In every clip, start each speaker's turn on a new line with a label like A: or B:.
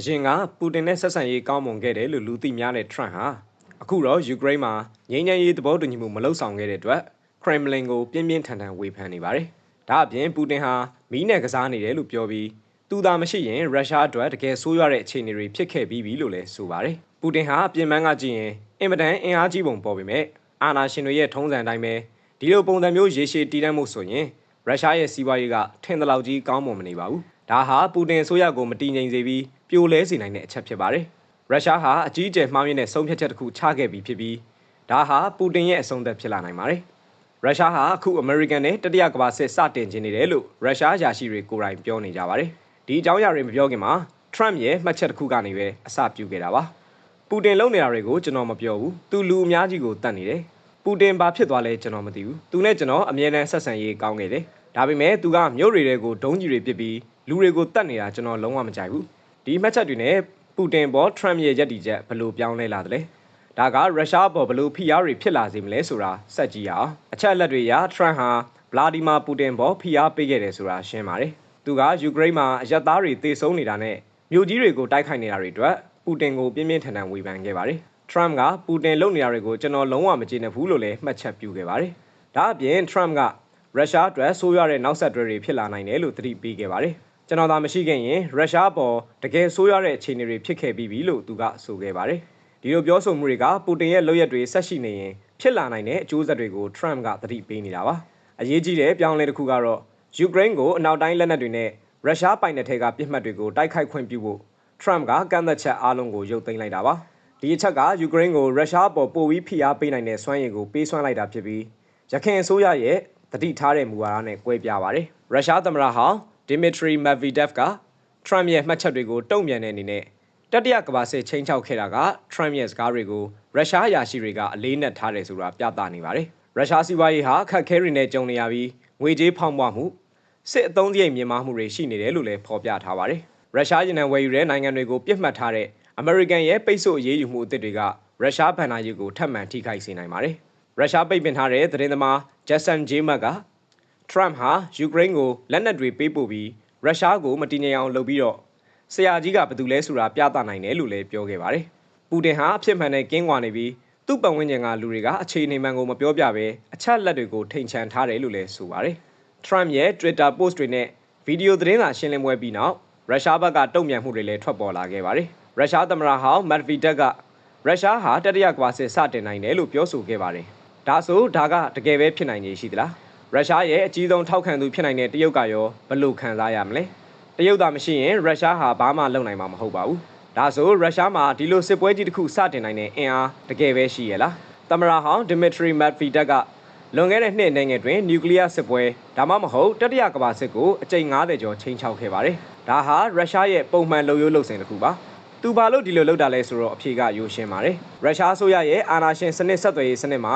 A: အရင်ကပူတင်နဲ့ဆက်ဆံရေးကောင်းမွန်ခဲ့တယ်လို့လူသိများတဲ့ထရန့်ဟာအခုတော့ယူကရိန်းမှာငြိမ်းချမ်းရေးသဘောတူညီမှုမလုပ်ဆောင်ခဲ့တဲ့အတွက်ခရမ်မလင်ကိုပြင်းပြင်းထန်ထန်ဝေဖန်နေပါတယ်။ဒါအပြင်ပူတင်ဟာမီးနဲ့ကစားနေတယ်လို့ပြောပြီးသူသာမရှိရင်ရုရှားအတွက်တကယ်ဆိုးရွားတဲ့အခြေအနေတွေဖြစ်ခဲ့ပြီးပြီလို့လည်းဆိုပါတယ်။ပူတင်ဟာအပြင်ပန်းကကြည့်ရင်အင်မတန်အင်အားကြီးပုံပေါ်ပေမဲ့အာဏာရှင်တွေရဲ့ထုံးစံတိုင်းပဲဒီလိုပုံစံမျိုးရေရှည်တည်တံ့မှုဆိုရင်ရုရှားရဲ့စီးပွားရေးကထင်သလောက်ကြီးကောင်းမွန်မနေပါဘူး။ဒါဟာပူတင်ဆိုရကိုမတည်ငြိမ်စေပြီး ပြိုလဲစေနိုင်တဲ့အချက်ဖြစ်ပါတယ်။ရုရှားဟာအကြီးအကျယ်မှားယွင်းတဲ့ဆုံးဖြတ်ချက်တစ်ခုချခဲ့ပြီးဖြစ်ပြီးဒါဟာပူတင်ရဲ့အဆုံးသက်ဖြစ်လာနိုင်ပါတယ်။ရုရှားဟာအခုအမေရိကန်နဲ့တတိယကမ္ဘာစစ်စတင်ခြင်းနေတယ်လို့ရုရှားယာရှိတွေကိုယ်တိုင်ပြောနေကြပါတယ်။ဒီအကြောင်းအရာတွေမပြောခင်မှာထရမ့်ရဲ့မှတ်ချက်တစ်ခုကနေပဲအစပြုခဲ့တာပါ။ပူတင်လုပ်နေတာတွေကိုကျွန်တော်မပြောဘူး။သူလူအများကြီးကိုတတ်နေတယ်။ပူတင်ဘာဖြစ်သွားလဲကျွန်တော်မသိဘူး။သူနဲ့ကျွန်တော်အမြဲတမ်းဆက်ဆံရေးကောင်းခဲ့တယ်။ဒါပေမဲ့သူကမြို့တွေတွေကိုဒုံးကြီးတွေပစ်ပြီးလူတွေကိုတတ်နေတာကျွန်တော်လုံးဝမကြိုက်ဘူး။ ဒီမှတ်ချက်တွေနဲ့ပူတင်ပေါ်ထရမ့်ရဲ့ရည်တည်ချက်ဘယ်လိုပြောင်းလဲလာသလဲ။ဒါကရုရှားပေါ်ဘယ်လိုဖိအားတွေဖြစ်လာစေမလဲဆိုတာစက်ကြည့်ရအောင်။အချက်အလက်တွေအရထရမ့်ဟာဗလာဒီမာပူတင်ပေါ်ဖိအားပေးခဲ့တယ်ဆိုတာရှင်းပါတယ်။သူကယူကရိန်းမှာအရက်သားတွေတေဆုံးနေတာနဲ့မြို့ကြီးတွေကိုတိုက်ခိုက်နေတာတွေအတွက်ပူတင်ကိုပြင်းပြင်းထန်ထန်ဝေဖန်ခဲ့ပါတယ်။ Trump ကပူတင်လုပ်နေတာတွေကိုကျွန်တော်လုံးဝမကျေနပ်ဘူးလို့လည်းမှတ်ချက်ပြုခဲ့ပါတယ်။ဒါအပြင် Trump ကရုရှားအတွက်ဆိုးရွားတဲ့နောက်ဆက်တွဲတွေဖြစ်လာနိုင်တယ်လို့သတိပေးခဲ့ပါတယ်။ ကျွန်တော်သာမရှိခဲ့ရင်ရုရှားပေါ်တကယ်ဆိုးရွားတဲ့အခြေအနေတွေဖြစ်ခဲ့ပြီးပြီလို့သူကဆိုခဲ့ပါတယ်။ဒီလိုပြောဆိုမှုတွေကပူတင်ရဲ့လုပ်ရက်တွေဆက်ရှိနေရင်ဖြစ်လာနိုင်တဲ့အကျိုးဆက်တွေကို Trump ကသတိပေးနေတာပါ။အရေးကြီးတဲ့ပြောင်းလဲတစ်ခုကတော့ယူကရိန်းကိုအနောက်တိုင်းလက်နက်တွေနဲ့ရုရှားပိုင်နယ်ထဲကပြစ်မှတ်တွေကိုတိုက်ခိုက်ခွင့်ပြုဖို့ Trump ကကန့်သက်ချက်အားလုံးကိုရုပ်သိမ်းလိုက်တာပါ။ဒီအချက်ကယူကရိန်းကိုရုရှားပေါ်ပိုပြီးဖိအားပေးနိုင်တဲ့စွမ်းရည်ကိုပေးစွမ်းလိုက်တာဖြစ်ပြီးရခိုင်အစိုးရရဲ့တတိထားတဲ့မူဝါဒနဲ့ကွဲပြားပါတယ်။ရုရှားသမ္မတဟောင်း Dmitry Medvedev က Trump ရဲ့မှတ်ချက်တွေကိုတုံ့ပြန်တဲ့အနေနဲ့တတိယကမ္ဘာစစ်ချင်းချောက်ခဲ့တာက Trump ရဲ့စကားတွေကိုရုရှားအရာရှိတွေကအလေးနက်ထားတယ်ဆိုတာပြသနေပါတယ်။ရုရှားစီးပွားရေးဟာအခက်အခဲတွေနဲ့ကြုံနေရပြီးငွေကြေးဖောင်းပွားမှုစစ်အုံစရိတ်မြင့်မားမှုတွေရှိနေတယ်လို့လည်းဖော်ပြထားပါတယ်။ရုရှားရင်နံဝယ်ယူတဲ့နိုင်ငံတွေကိုပြစ်မှတ်ထားတဲ့အမေရိကန်ရဲ့ပိတ်ဆို့အရေးယူမှုအသစ်တွေကရုရှားဗန်နာရေးကိုထပ်မံထိခိုက်စေနိုင်ပါတယ်။ရုရှားပိတ်ပင်ထားတဲ့သတင်းသမားဂျက်ဆန်ဂျေးမတ်က ထရမ့်ဟာယူကရိန်းကိုလက်နက်တွေပေးပို့ပြီးရုရှားကိုမတည်ငြိမ်အောင်လုပ်ပြီးတော့ဆရာကြီးကဘယ်သူလဲဆိုတာပြသနိုင်တယ်လို့လည်းပြောခဲ့ပါတယ်။ပူတင်ဟာအဖြစ်မှန်တဲ့ကင်းကွာနေပြီးသူ့ပတ်ဝန်းကျင်ကလူတွေကအခြေအနေမှန်ကိုမပြောပြဘဲအချက်လက်တွေကိုထိန်ချန်ထားတယ်လို့လည်းဆိုပါတယ်။ Trump ရဲ့ Twitter post တွေနဲ့ဗီဒီယိုသတင်းစာရှင်းလင်းပွဲပြီးနောက်ရုရှားဘက်ကတုံ့ပြန်မှုတွေလည်းထွက်ပေါ်လာခဲ့ပါတယ်။ရုရှားသမ္မတဟောင်းမက်ဗီဒက်ကရုရှားဟာတတိယကမ္ဘာစစ်စတင်နိုင်တယ်လို့ပြောဆိုခဲ့ပါတယ်။ဒါဆိုဒါကတကယ်ပဲဖြစ်နိုင်နေရှိသလား။ ရုရှားရဲ့အကြီးဆုံးထောက်ခံသူဖြစ်နိုင်တဲ့တရုတ်ကရောဘယ်လိုခံစားရမလဲ။တရုတ်သာမရှိရင်ရုရှားဟာဘာမှလုပ်နိုင်မှာမဟုတ်ပါဘူး။ဒါဆိုရုရှားမှာဒီလိုစစ်ပွဲကြီးတစ်ခုစတင်နိုင်တဲ့အင်အားတကယ်ပဲရှိရလား။သမ္မတဟောင်းဒီမီထရီမက်ဗီဒက်ကလွန်ခဲ့တဲ့နှစ်နိုင်ငံတွင်နျူကလ িয়ার စစ်ပွဲဒါမှမဟုတ်တတိယကမ္ဘာစစ်ကိုအကြိမ်90ကျော်ချိန်ချောက်ခဲ့ပါတယ်။ဒါဟာရုရှားရဲ့ပုံမှန်လုံရိုးလုံစဉ်တစ်ခုပါ။သူဘာလို့ဒီလိုလုပ်တာလဲဆိုတော့အဖြေကရိုးရှင်းပါတယ်။ရုရှားအစိုးရရဲ့အာဏာရှင်စနစ်ဆက်သွယ်ရေးစနစ်မှာ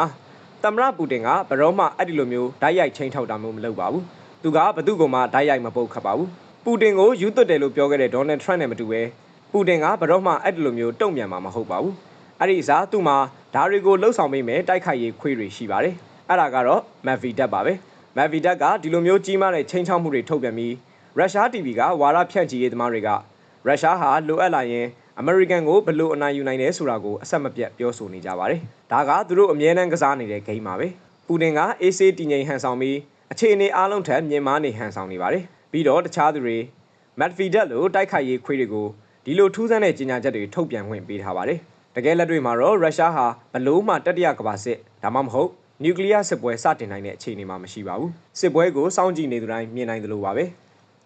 A: သမ္မတပူတင်ကဘရောမှအဲ့ဒီလိုမျိုးဓာတ်ရိုက်ချိန်ထောက်တာမျိုးမလုပ်ပါဘူး။သူကဘသူ့ကောင်မှဓာတ်ရိုက်မပုတ်ခတ်ပါဘူး။ပူတင်ကိုယူသွတ်တယ်လို့ပြောခဲ့တဲ့ဒေါ်နယ်ထရန့်နဲ့မတူပဲပူတင်ကဘရောမှအဲ့ဒီလိုမျိုးတုံ့ပြန်မှာမဟုတ်ပါဘူး။အဲ့ဒီအစားသူ့မှာဓာတ်တွေကိုလှုပ်ဆောင်ပေးမယ်တိုက်ခိုက်ရေးခွေးတွေရှိပါတယ်။အဲ့ဒါကတော့မက်ဗီဒက်ပါပဲမက်ဗီဒက်ကဒီလိုမျိုးကြီးမားတဲ့ချိန်ချောက်မှုတွေထုတ်ပြန်ပြီးရုရှား TV ကဝါရဖြန့်ချီရေးသမားတွေကရုရှားဟာလိုအပ်လာရင် အမေရိကန်ကိုဘယ်လိုအနိုင်ယူနိုင်လဲဆိုတာကိုအဆက်မပြတ်ပြောဆိုနေကြပါတယ်။ဒါကသူတို့အမြဲတမ်းကစားနေတဲ့ဂိမ်းပါပဲ။ပူတင်ကအေးဆေးတည်ငြိမ်ဟန်ဆောင်ပြီးအခြေအနေအားလုံးထက်မြင်မာနေဟန်ဆောင်နေပါတယ်။ပြီးတော့တခြားသူတွေမက်ဗီဒက်လိုတိုက်ခိုက်ရေးခွေးတွေကိုဒီလိုထူးဆန်းတဲ့ကြေညာချက်တွေထုတ်ပြန်ခွင့်ပေးထားပါတယ်။တကယ်လက်တွေ့မှာတော့ရုရှားဟာဘလို့မှတတိယကမ္ဘာစစ်ဒါမှမဟုတ်နျူကလ িয়ার စစ်ပွဲစတင်နိုင်တဲ့အခြေအနေမှာမရှိပါဘူးစစ်ပွဲကိုစောင့်ကြည့်နေသူတိုင်းမြင်နိုင်သလိုပါပဲ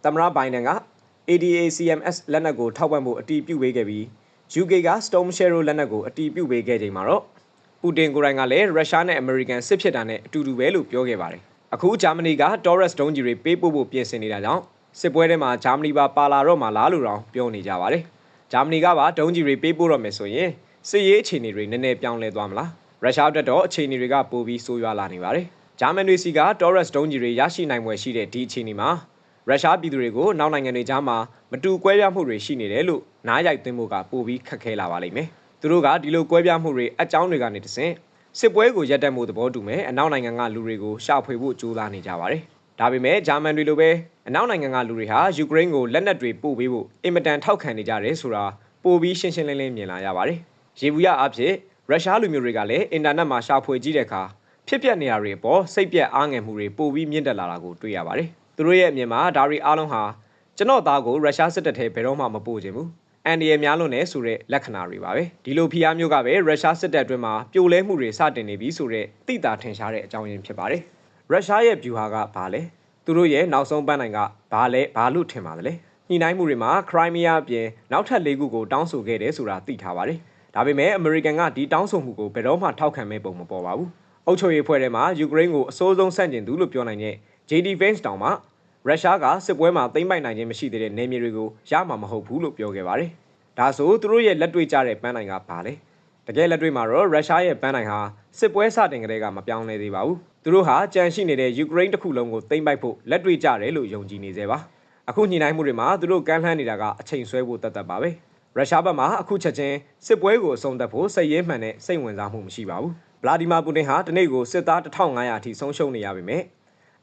A: သမ္မတဘိုင်ဒန်က ADACMS လက်နက်ကိုထောက်ပံ့ဖို့အတီးပြုတ်ပေးခဲ့ပြီး UK က Storm Shadow လက်နက်ကိုအတီးပြုတ်ပေးခဲ့ချိန်မှာတော့ပူတင်ကိုယ်တိုင်ကလည်းရုရှားနဲ့အမေရိကန်စစ်ဖြစ်တာနဲ့အတူတူပဲလို့ပြောခဲ့ပါတယ်အခုဂျာမနီက Taurus ဒုံးကြီးတွေပေးပို့ဖို့ပြင်ဆင်နေတာကြောင့်စစ်ပွဲထဲမှာဂျာမနီပါပါလာတော့မှလားလို့တောင်ပြောနေကြပါတယ်ဂျာမနီကပါဒုံးကြီးတွေပေးပို့တော့မယ်ဆိုရင်စစ်ရေးအခြေအနေတွေနည်းနည်းပြောင်းလဲသွားမလားရုရှားအတွက်တော့အခြေအနေတွေကပိုပြီးဆိုးရွားလာနေပါတယ်။ဂျာမန်တွေစီက Taurus ဒုံးကြီးတွေရရှိနိုင်ွယ်ရှိတဲ့ဒီအခြေအနေမှာ ရုရှားပြည်သူတွေကိုနောက်နိုင်ငံတွေကြားမှာမတူကွဲပြားမှုတွေရှိနေတယ်လို့နားရိုက်သွင်းဖို့ကပိုပြီးခက်ခဲလာပါလိမ့်မယ်။သူတို့ကဒီလိုကွဲပြားမှုတွေအကြောင်းတွေကနေတဆင့်စစ်ပွဲကိုရပ်တန့်မှုသဘောတူမယ်အနောက်နိုင်ငံကလူတွေကိုရှာဖွေဖို့ကြိုးစားနေကြပါတယ်။ဒါပေမဲ့ဂျာမန်တွေလိုပဲအနောက်နိုင်ငံကလူတွေဟာယူကရိန်းကိုလက်နက်တွေပို့ပေးဖို့အင်မတန်ထောက်ခံနေကြတယ်ဆိုတာပိုပြီးရှင်းရှင်းလင်းလင်းမြင်လာရပါတယ်။ရေဘူးရအဖြစ်ရုရှားလူမျိုးတွေကလည်းအင်တာနက်မှာရှာဖွေကြည့်တဲ့အခါဖြစ်ပျက်နေတာတွေအပေါ်စိတ်ပြက်အားငယ်မှုတွေပိုပြီးမြင့်တက်လာတာကိုတွေ့ရပါတယ်။ သူတို့ရဲ့အမြင်မှာဒါတွေအားလုံးဟာကျွန်တော်သားကိုရုရှားစစ်တပ်ထဲဘယ်တော့မှမပို့ချင်ဘူး။အန်ဒီရဲ့များလွန်နေဆိုတဲ့လက္ခဏာတွေပါပဲဒီလိုဖိအားမျိုးကပဲရုရှားစစ်တပ်အတွင်းမှာပြိုလဲမှုတွေစတင်နေပြီဆိုတဲ့သိတာထင်ရှားတဲ့အကြောင်းရင်းဖြစ်ပါတယ်ရုရှားရဲ့ဗျူဟာကဘာလဲသူတို့ရဲ့နောက်ဆုံးပန်းနိုင်ကဘာလဲဘာလို့ထင်ပါသလဲညှိနှိုင်းမှုတွေမှာခရိုင်းမီးယားအပြင်နောက်ထပ်၄ခုကိုတောင်းဆိုခဲ့တယ်ဆိုတာသိထားပါတယ်ဒါပေမဲ့အမေရိကန်ကဒီတောင်းဆိုမှုကိုဘယ်တော့မှထောက်ခံမဲ့ပုံမပေါ်ပါဘူးအုပ်ချုပ်ရေးဖွဲ့ထဲမှာယူကရိန်းကိုအစိုးဆုံးဆန့်ကျင်သူလို့ပြောနိုင်တဲ့ JD Vance တောင်မှရုရှားကစစ်ပွဲမှာသိမ်းပိုက်နိုင်ခြင်းမရှိသေးတဲ့နေမြေတွေကိုရမှာမဟုတ်ဘူးလို့ပြောခဲ့ပါတယ်ဒါဆိုသူတို့ရဲ့လက်တွေ့ကြတဲ့ပန်းနိုင်ကဘာလဲတကယ်လက်တွေ့မှာတော့ရုရှားရဲ့ပန်းနိုင်ဟာစစ်ပွဲစတင်ကလေးကမပြောင်းလဲသေးပါဘူးသူတို့ဟာကြံရှိနေတဲ့ယူကရိန်းတစ်ခုလုံးကိုသိမ်းပိုက်ဖို့လက်တွေ့ကြတယ်လို့ယုံကြည်နေသေးပါအခုညှိနှိုင်းမှုတွေမှာသူတို့ကမ်းလှမ်းနေတာကအချိန်ဆွဲဖို့တတ်တတ်ပါပဲရုရှားဘက်မှာအခုချက်ချင်းစစ်ပွဲကိုအဆုံးသတ်ဖို့စိတ်ရင်းမှန်တဲ့စိတ်ဝင်စားမှုမရှိပါဘူးဗလာဒီမာပူတင်ဟာတနေ့ကိုစစ်သား1500အထိဆုံးရှုံးနေရပါမယ်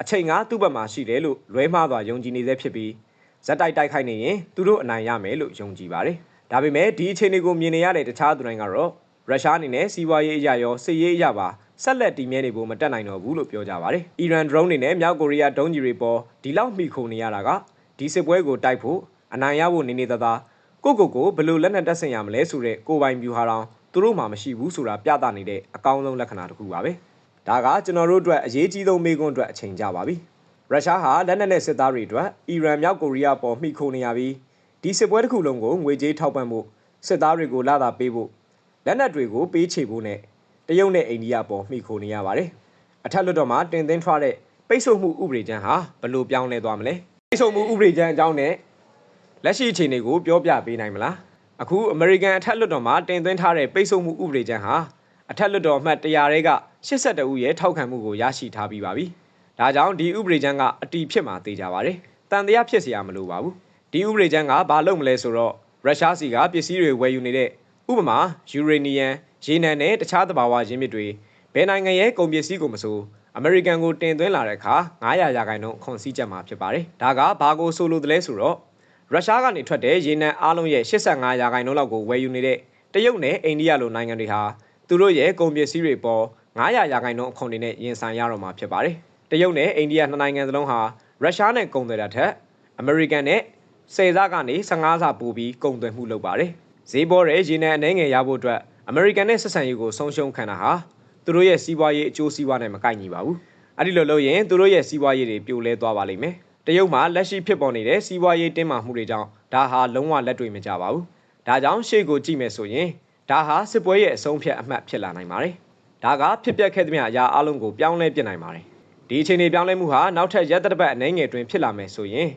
A: အချိန်ကသူ့ဘက်မှာရှိတယ်လို့လွဲမှားစွာယုံကြည်နေသေးဖြစ်ပြီးဇက်တိုက်တိုက်ခိုက်နေရင်သူတို့အနိုင်ရမယ်လို့ယုံကြည်ပါတယ်ဒါပေမဲ့ဒီအခြေအနေကိုမြင်နေရတဲ့တခြားသူတိုင်းကတော့ရုရှားအနေနဲ့စီးပွားရေးအရာရောစစ်ရေးအရာပါဆက်လက်တည်မြဲနေဖို့မတက်နိုင်တော့ဘူးလို့ပြောကြပါတယ်။အီရန် drone တွေနဲ့မြောက်ကိုရီးယားဒုံးကျည်တွေပေါ်ဒီလောက်မိခုံနေရတာကဒီစစ်ပွဲကိုတိုက်ဖို့အနိုင်ရဖို့နေနေသားသားကိုကိုကိုဘယ်လိုလက်နက်တက်ဆင်ရမလဲဆိုတဲ့ကိုပိုင်ပြူဟာတောင်သူတို့မှမရှိဘူးဆိုတာပြသနေတဲ့အကောင်းဆုံးလက္ခဏာတစ်ခုပါပဲ။ ဒါကကျွန်တော်တို့အတွက်အရေးကြီးဆုံးမေးခွန်းအတွက်အချိန်ကြပါပြီ။ရုရှားဟာလက်နက်နဲ့စစ်သားတွေအတွက်အီရန်မြောက်ကိုရီးယားပေါ်မိခုံနေရပြီးဒီစစ်ပွဲတစ်ခုလုံးကိုငွေကြေးထောက်ပံ့ဖို့စစ်သားတွေကိုလာတာပေးဖို့လက်နက်တွေကိုပေးချေဖို့နဲ့တရုတ်နဲ့အိန္ဒိယပေါ်မှီခိုနေရပါတယ်။အထက်လွှတ်တော်မှာတင်သွင်းထားတဲ့ပိတ်ဆို့မှုဥပဒေကြမ်းဟာဘယ်လိုပြောင်းလဲသွားမလဲ။ပိတ်ဆို့မှုဥပဒေကြမ်းအကြောင်းနဲ့လက်ရှိအခြေအနေကိုပြောပြပေးနိုင်မလား။အခုအမေရိကန်အထက်လွှတ်တော်မှာတင်သွင်းထားတဲ့ပိတ်ဆို့မှုဥပဒေကြမ်းဟာအထက်လွှတ်တော်အမှတ်100ရဲက 82ဦးရဲ့ထောက်ခံမှုကိုရရှိထားပြီးပါပြီ။ဒါကြောင့်ဒီဥပဒေကြမ်းကအတီးဖြစ်မှာသိကြပါတယ်။တန်တရားဖြစ်เสียမလို့ပါဘူး။ဒီဥပဒေကြမ်းကဘာလုပ်မလဲဆိုတော့ရုရှားစီကပစ္စည်းတွေဝယ်ယူနေတဲ့ဥပမာယူရေနီယံရေနံနဲ့တခြားသဘာဝရင်းမြစ်တွေဘယ်နိုင်ငံရဲ့ကုန်ပစ္စည်းကိုမဆိုအမေရိကန်ကိုတင်သွင်းလာတဲ့အခါ900ရာခိုင်နှုန်းခွန်စည်းချက်မှာဖြစ်ပါတယ်။ဒါကဘာကိုဆိုလိုသလဲဆိုတော့ရုရှားကနေထွက်တဲ့ရေနံအားလုံးရဲ့85ရာခိုင်နှုန်းလောက်ကိုဝယ်ယူနေတဲ့တရုတ်နဲ့အိန္ဒိယလိုနိုင်ငံတွေဟာသူတို့ရဲ့ကုန်ပစ္စည်းတွေပေါ် 900ရာခိုင်နှုန်းအခွန်တွေနဲ့ရင်ဆိုင်ရတော့မှာဖြစ်ပါတယ်။တရုတ်နဲ့အိန္ဒိယနှစ်နိုင်ငံစလုံးဟာရုရှားနဲ့ကုန်သွယ်တာထက်အမေရိကန်နဲ့10ဆကနေ15ဆပိုပြီးကုန်သွယ်မှုလုပ်ပါတယ်။ဈေးပေါ်တဲ့ရေနံအနှဲငယ်ရဖို့အတွက်အမေရိကန်နဲ့ဆက်ဆံရေးကိုဆုံးရှုံးခံတာဟာသူတို့ရဲ့စီးပွားရေးအကျိုးစီးပွားနဲ့မကိုက်ညီပါဘူး။အဲ့ဒီလိုလုပ်ရင်သူတို့ရဲ့စီးပွားရေးတွေပြိုလဲသွားပါလိမ့်မယ်။တရုတ်မှာလက်ရှိဖြစ်ပေါ်နေတဲ့စီးပွားရေးတင်းမာမှုတွေကြောင့်ဒါဟာလုံးဝလက်တွေ့မကျပါဘူး။ဒါကြောင့်ရှေ့ကိုကြည့်မယ်ဆိုရင်ဒါဟာစစ်ပွဲရဲ့အဆုံးဖြတ်အမှတ်ဖြစ်လာနိုင်ပါတယ်။ ဒါကဖြစ်ပျက်ခဲ့သမျှအရာအလုံးကိုပြောင်းလဲပြစ်နိုင်ပါတယ်။ဒီအခြေအနေပြောင်းလဲမှုဟာနောက်ထပ်ရက်သက်ပတ်အနှဲငယ်တွင်ဖြစ်လာမယ်ဆိုရင်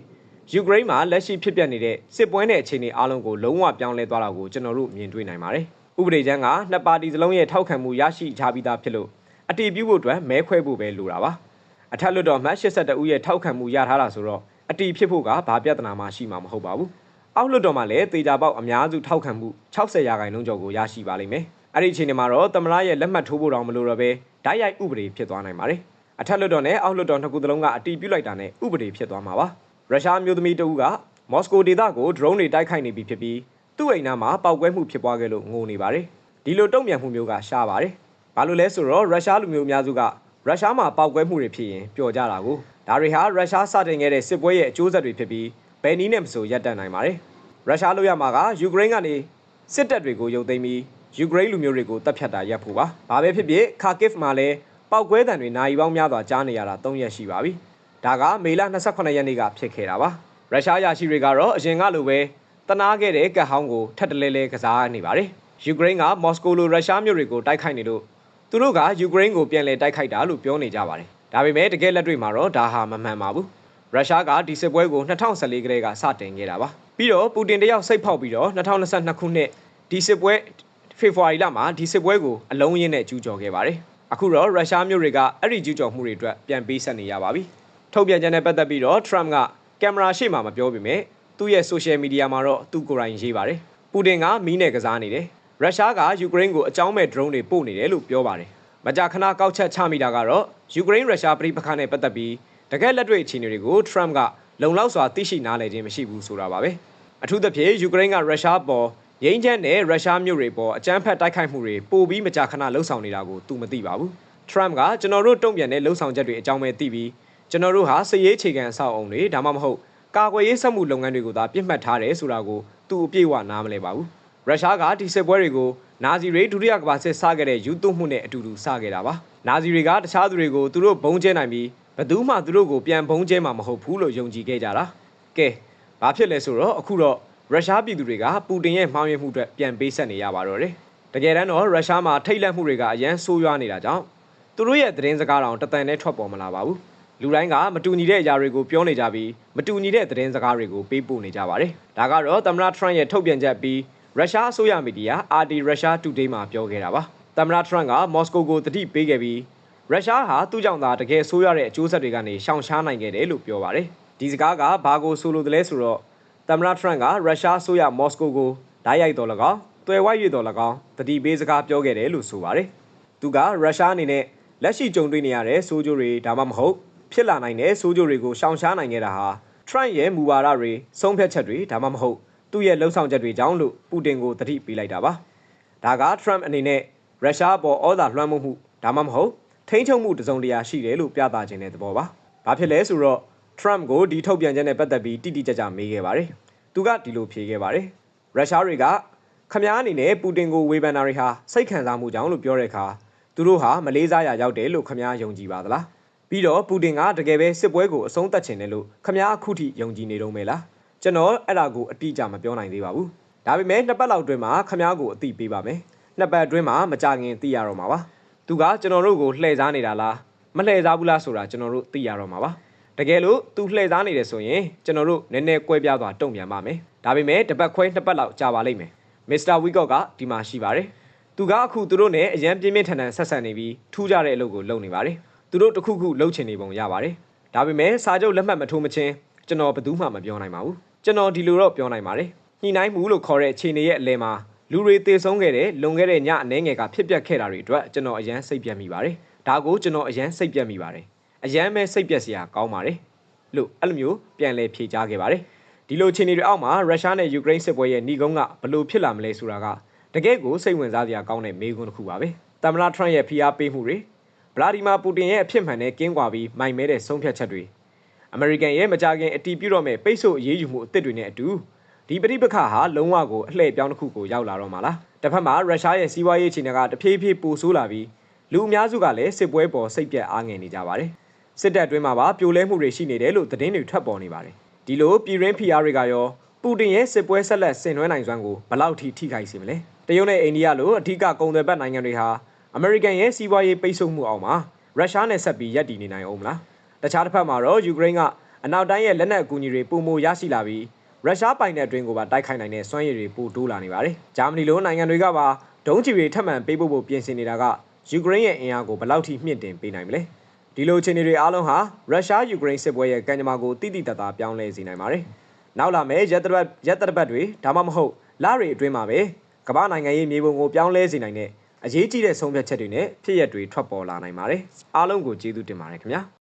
A: ယူကရိန်းမှာလက်ရှိဖြစ်ပျက်နေတဲ့စစ်ပွဲနဲ့အခြေအနေအလုံးကိုလုံးဝပြောင်းလဲသွားတာကိုကျွန်တော်တို့မြင်တွေ့နိုင်ပါတယ်။ဥပဒေချမ်းကနှစ်ပါတီစလုံးရဲ့ထောက်ခံမှုရရှိကြပြီးသားဖြစ်လို့အတီးပြုဖို့အတွက်မဲခွဲဖို့ပဲလိုတာပါ။အထက်လွှတ်တော်မှတ်82ဦးရဲ့ထောက်ခံမှုရထားတာဆိုတော့အတီးဖြစ်ဖို့ကဘာပြဿနာမှရှိမှာမဟုတ်ပါဘူး။အောက်လွှတ်တော်မှာလည်းတေချာပေါက်အများစုထောက်ခံမှု60ရာခိုင်နှုန်းကျော်ကိုရရှိပါလိမ့်မယ်။ အဲ့ဒီအချိန်မှာတော့သမရရဲ့လက်မှတ်ထိုးဖို့တောင်မလိုတော့ပဲဓာတ်ရိုက်ဥပဒေဖြစ်သွားနိုင်ပါတယ်။အထက်လွှတ်တော်နဲ့အောက်လွှတ်တော်နှစ်ခုသလုံးကအတီးပြုလိုက်တာနဲ့ဥပဒေဖြစ်သွားမှာပါ။ရုရှားမျိုးသမီးတဦးကမော်စကိုဒေသကို drone တွေတိုက်ခိုက်နေပြီဖြစ်ပြီးသူ့အိမ်နားမှာပောက်ကွဲမှုဖြစ်ပွားခဲ့လို့ငိုနေပါတယ်။ဒီလိုတုံ့ပြန်မှုမျိုးကရှားပါတယ်။ဘာလို့လဲဆိုတော့ရုရှားလူမျိုးအများစုကရုရှားမှာပောက်ကွဲမှုတွေဖြစ်ရင်ပျော်ကြတာကိုဒါတွေဟာရုရှားစတင်ခဲ့တဲ့စစ်ပွဲရဲ့အကျိုးဆက်တွေဖြစ်ပြီးဘယ်နည်းနဲ့မဆိုရပ်တန့်နိုင်ပါတယ်။ရုရှားလိုရမှာကယူကရိန်းကနေစစ်တပ်တွေကိုရုပ်သိမ်းပြီး ယူကရိန်းလူမျိုးတွေကိုတပ်ဖြတ်တာရပ်ဖို့ပါ။ဘာပဲဖြစ်ဖြစ်ခါကစ်မှာလည်းပောက်ကွဲတံတွေနိုင်ပေါင်းများစွာကြားနေရတာ၃ရက်ရှိပါပြီ။ဒါကမေလ28ရက်နေ့ကဖြစ်ခဲ့တာပါရုရှားရရှိတွေကတော့အရင်ကလိုပဲတနာခဲ့တဲ့ကတ်ဟောင်းကိုထပ်တလဲလဲကစားနေပါတယ်ယူကရိန်းကမော်စကိုလိုရုရှားမြို့တွေကိုတိုက်ခိုက်နေလို့သူတို့ကယူကရိန်းကိုပြန်လည်တိုက်ခိုက်တာလို့ပြောနေကြပါတယ်ဒါပေမဲ့တကယ်လက်တွေ့မှာတော့ဒါဟာမမှန်ပါဘူးရုရှားကဒီစစ်ပွဲကို2014ကတည်းကစတင်ခဲ့တာပါပြီးတော့ပူတင်တယောက်စိတ်ဖောက်ပြီးတော့2022ခုနှစ်ဒီစစ်ပွဲ ဖေဖော်ဝါရီလမှာဒီစစ်ပွဲကိုအလုံးရင်းနဲ့ကျူးကျော်ခဲ့ပါတယ်အခုတော့ရုရှားမျိုးတွေကအဲ့ဒီကျူးကျော်မှုတွေအတွက်ပြန်ပေးဆက်နေရပါပြီထုတ်ပြန်ချက်နဲ့ပတ်သက်ပြီးတော့ Trump ကကင်မရာရှေ့မှာမပြောပေမဲ့သူ့ရဲ့ social media မှာတော့သူကိုယ်တိုင်ရေးပါတယ်။ပူတင်ကမီးနဲ့ကစားနေတယ်။ရုရှားကယူကရိန်းကိုအကြောင်းမဲ့ drone တွေပို့နေတယ်လို့ပြောပါတယ်။မကြာခဏကောက်ချက်ချမိတာကတော့ယူကရိန်းရုရှားပြည်ပခါနဲ့ပတ်သက်ပြီးတကယ်လက်တွေ့အခြေအနေတွေကို Trump ကလုံလောက်စွာသိရှိနားလည်ခြင်းမရှိဘူးဆိုတာပါပဲအထူးသဖြင့်ယူကရိန်းကရုရှားပေါ် ငိမ့်ချမ်းတဲ့ရုရှားမြို့တွေပေါ်အကြမ်းဖက်တိုက်ခိုက်မှုတွေပိုပြီးမကြာခဏလှုံ့ဆော်နေတာကိုသူမသိပါဘူးထရမ့်ကကျွန်တော်တို့တုံ့ပြန်တဲ့လှုံ့ဆော်ချက်တွေအကြောင်းပဲသိပြီးကျွန်တော်တို့ဟာစည်ရေးခြေခံအဆောက်အုံတွေဒါမှမဟုတ်ကာကွယ်ရေးစက်မှုလုပ်ငန်းတွေကိုသာပြစ်မှတ်ထားတယ်ဆိုတာကိုသူအပြည့်အဝနားမလဲပါဘူးရုရှားကဒီစစ်ပွဲတွေကိုနာဇီတွေဒုတိယကမ္ဘာစစ်စခဲ့တဲ့ယူသွမှုနဲ့အတူတူစခဲ့တာပါနာဇီတွေကတခြားသူတွေကိုသူတို့ဘုံကျဲနိုင်ပြီးဘယ်သူမှသူတို့ကိုပြန်ဘုံကျဲမှာမဟုတ်ဘူးလို့ယုံကြည်ခဲ့ကြတာကဲဘာဖြစ်လဲဆိုတော့အခုတော့ ရုရှားပြည်သူတွေကပူတင်ရဲ့မှားယွင်းမှုအတွက်ပြန်ပေးဆက်နေရပါတော့တယ်တကယ်တမ်းတော့ရုရှားမှာထိတ်လန့်မှုတွေကအရန်ဆိုးရွားနေတာကြောင့်သူတို့ရဲ့သတင်းစကားတောင်တတန်နဲ့ထွက်ပေါ်မလာပါဘူးလူတိုင်းကမတူညီတဲ့အရာတွေကိုပြောနေကြပြီးမတူညီတဲ့သတင်းစကားတွေကိုပေးပို့နေကြပါတယ်ဒါကတော့သမ္မတထရန့်ရဲ့ထုတ်ပြန်ချက်ပြီးရုရှားအစိုးရမီဒီယာ RT Russia Today မှာပြောခဲ့တာပါသမ္မတထရန့်ကမော်စကိုကိုတတိပေးခဲ့ပြီးရုရှားဟာသူ့ကြောင့်သာတကယ်ဆိုးရတဲ့အကျိုးဆက်တွေကနေရှောင်ရှားနိုင်ခဲ့တယ်လို့ပြောပါတယ်ဒီစကားကဘာကိုဆိုလိုတယ်လဲဆိုတော့ သမ္မတထရန့်ကရုရှားဆိုရမော်စကိုကိုဓာတ်ရိုက်တော်၎င်းတွယ်ဝိုက်ရတော်၎င်းတတိပေးစကားပြောခဲ့တယ်လို့ဆိုပါတယ်။သူကရုရှားအနေနဲ့လက်ရှိကြုံတွေ့နေရတဲ့စိုးကျိုးတွေဒါမှမဟုတ်ဖြစ်လာနိုင်တဲ့စိုးကျိုးတွေကိုရှောင်ရှားနိုင်ခဲ့တာဟာထရန့်ရဲ့မူဝါဒတွေဆုံးဖြတ်ချက်တွေဒါမှမဟုတ်သူ့ရဲ့လှုပ်ဆောင်ချက်တွေကြောင့်လို့ပူတင်ကိုတတိပေးလိုက်တာပါ။ဒါကထရန့်အနေနဲ့ရုရှားပေါ်ဩဇာလွှမ်းမိုးမှုဒါမှမဟုတ်ထိန်းချုပ်မှုတစုံတရာရှိတယ်လို့ပြသခြင်းတဲ့သဘောပါ။ဘာဖြစ်လဲဆိုတော့ Trump ကိုဒီထုတ်ပြန်ချက်နဲ့ပတ်သက်ပြီးတိတိကျကျမေးခဲ့ပါတယ်။သူကဒီလိုဖြေခဲ့ပါတယ်။ရုရှားတွေကခမားအနေနဲ့ပူတင်ကိုဝေဖန်တာတွေဟာစိတ်ခံစားမှုကြောင့်လို့ပြောတဲ့အခါသူတို့ဟာမလေးစားရရောက်တယ်လို့ခမားယုံကြည်ပါသလား။ပြီးတော့ပူတင်ကတကယ်ပဲစစ်ပွဲကိုအဆုံးသတ်ခြင်းတယ်လို့ခမားအခုထိယုံကြည်နေတော့မယ်လား။ကျွန်တော်အဲ့ဒါကိုအတိအကျမပြောနိုင်သေးပါဘူး။ဒါပေမဲ့နှစ်ပတ်လောက်အတွင်းမှာခမားကိုအတိပေးပါမယ်။နှစ်ပတ်အတွင်းမှာမကြခင်သိရတော့မှာပါ။သူကကျွန်တော်တို့ကိုလှည့်စားနေတာလားမလှည့်စားဘူးလားဆိုတာကျွန်တော်တို့သိရတော့မှာပါ။ တကယ်လို့သူလှည့်စားနေတယ်ဆိုရင်ကျွန်တော်တို့နည်းနည်းကွဲပြားသွားတုံ့ပြန်ပါမယ်။ဒါပေမဲ့တစ်ပတ်ခွဲနှစ်ပတ်လောက်ကြာပါလိမ့်မယ်။မစ္စတာဝီကော့ကဒီမှာရှိပါတယ်။သူကအခုသူတို့နဲ့အရန်ပြင်းပြင်းထန်ထန်ဆက်ဆံနေပြီးထူးကြတဲ့အလုပ်ကိုလုပ်နေပါတယ်။သူတို့တစ်ခုခုလုပ်ချင်နေပုံရပါတယ်။ဒါပေမဲ့စာချုပ်လက်မှတ်မထိုးမချင်းကျွန်တော်ဘယ်သူမှမပြောနိုင်ပါဘူး။ကျွန်တော်ဒီလိုတော့ပြောနိုင်ပါတယ်။ညှိနှိုင်းမှုလို့ခေါ်တဲ့အခြေအနေရဲ့အလဲမှာလူတွေတေဆုံးခဲ့တဲ့လွန်ခဲ့တဲ့ညအနေငယ်ကဖြစ်ပျက်ခဲ့တာတွေအတွက်ကျွန်တော်အရန်စိတ်ပြတ်မိပါတယ်။ဒါကိုကျွန်တော်အရန်စိတ်ပြတ်မိပါတယ်။ အရန်ပဲစိတ်ပြတ်စရာကောင်းပါတယ်။လို့အဲ့လိုမျိုးပြန်လဲဖြေကြားခဲ့ပါတယ်။ဒီလိုအခြေအနေတွေအောက်မှာရုရှားနဲ့ယူကရိန်းစစ်ပွဲရဲ့ညီကုန်းကဘလို့ဖြစ်လာမလဲဆိုတာကတကယ့်ကိုစိတ်ဝင်စားစရာကောင်းတဲ့မေးခွန်းတစ်ခုပါပဲ။သမ္မတထရန့်ရဲ့ဖိအားပေးမှုတွေဗလာဒီမာပူတင်ရဲ့အဖြစ်မှန်တဲ့ကင်းကွာပြီးမိုင်မဲတဲ့ဆုံးဖြတ်ချက်တွေအမေရိကန်ရဲ့မကြခင်အတီးပြုတော့မဲ့ပိတ်ဆို့အရေးယူမှုအသစ်တွေနဲ့အတူဒီပဋိပက္ခဟာလုံးဝကိုအလှည့်ပြောင်းတစ်ခုကိုရောက်လာတော့မှာလားတစ်ဖက်မှာရုရှားရဲ့စီးပွားရေးအခြေအနေကတဖြည်းဖြည်းပိုဆိုးလာပြီးလူအများစုကလည်းစစ်ပွဲပေါ်စိတ်ပြက်အားငယ်နေကြပါတယ် စစ်တပ်အတွင်းမှာပါပြိုလဲမှုတွေရှိနေတယ်လို့သတင်းတွေထွက်ပေါ်နေပါတယ်ဒီလိုပြည်ရင်း PR တွေကရောပူတင်ရဲ့စစ်ပွဲဆက်လက်ဆင်နွှဲနိုင်စွမ်းကိုဘယ်လောက်ထိထိခိုက်စေမလဲတရုတ်နဲ့အိန္ဒိယလိုအထူးကုန်သွယ်ဘက်နိုင်ငံတွေဟာအမေရိကန်ရဲ့စီးပွားရေးပိတ်ဆို့မှုအောက်မှာရုရှားနဲ့ဆက်ပြီးရပ်တည်နေနိုင်အောင်မလားတခြားတစ်ဖက်မှာတော့ယူကရိန်းကအနောက်တိုင်းရဲ့လက်နက်အကူအညီတွေပုံမရရှိလာပြီးရုရှားပိုင်တဲ့အတွင်းကိုပါတိုက်ခိုက်နိုင်တဲ့စွမ်းရည်တွေပိုတိုးလာနေပါတယ်။ဂျာမနီလိုနိုင်ငံတွေကပါဒုံးကျည်တွေထပ်မံပေးပို့ဖို့ပြင်ဆင်နေတာကယူကရိန်းရဲ့အင်အားကိုဘယ်လောက်ထိမြင့်တင်ပေးနိုင်မလဲ။ ဒီလိုအခြေအနေတွေအားလုံးဟာရုရှားယူကရိန်းစစ်ပွဲရဲ့ကံကြမ္မာကိုတိတိတတ်တာပြောင်းလဲစေနိုင်ပါတယ်။နောက်လာမယ့်ရက်တပတ်ရက်တပတ်တွေဒါမှမဟုတ်လတွေအတွင်းမှာပဲကမ္ဘာနိုင်ငံရေးမြေပုံကိုပြောင်းလဲစေနိုင်တဲ့အရေးကြီးတဲ့ဆုံးဖြတ်ချက်တွေနဲ့ဖြစ်ရပ်တွေထွက်ပေါ်လာနိုင်ပါတယ်။အားလုံးကိုကျေးဇူးတင်ပါတယ်ခင်ဗျာ။